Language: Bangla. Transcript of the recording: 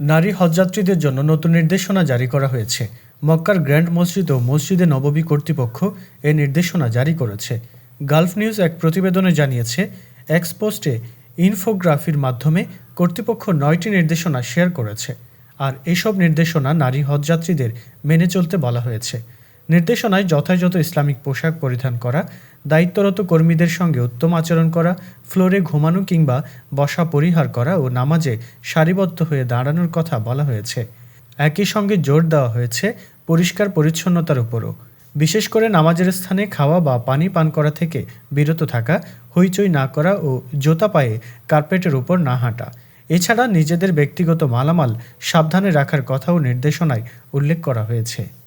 নারী হজযাত্রীদের জন্য নতুন নির্দেশনা জারি করা হয়েছে। মক্কার গ্র্যান্ড মসজিদ ও মসজিদে নববী কর্তৃপক্ষ এই নির্দেশনা জারি করেছে। গালফ নিউজ এক প্রতিবেদনে জানিয়েছে, এক্সপোস্টে ইনফোগ্রাফির মাধ্যমে কর্তৃপক্ষ নয়টি নির্দেশনা শেয়ার করেছে। আর এসব নির্দেশনা নারী হজযাত্রীদের মেনে চলতে বলা হয়েছে। নির্দেশনায় যথাযথ ইসলামিক পোশাক পরিধান করা, দায়িত্বরত কর্মীদের সঙ্গে উত্তম আচরণ করা, ফ্লোরে ঘুমানো কিংবা বসা পরিহার করা ও নামাজে সারিবদ্ধ হয়ে দাঁড়ানোর কথা বলা হয়েছে। একই সঙ্গে জোর দেওয়া হয়েছে পরিষ্কার পরিচ্ছন্নতার উপরও। বিশেষ করে নামাজের স্থানে খাওয়া বা পানি পান করা থেকে বিরত থাকা, হইচই না করা ও জোতা পায়ে কার্পেটের উপর না হাঁটা। এছাড়া নিজেদের ব্যক্তিগত মালামাল সাবধানে রাখার কথাও নির্দেশনায় উল্লেখ করা হয়েছে।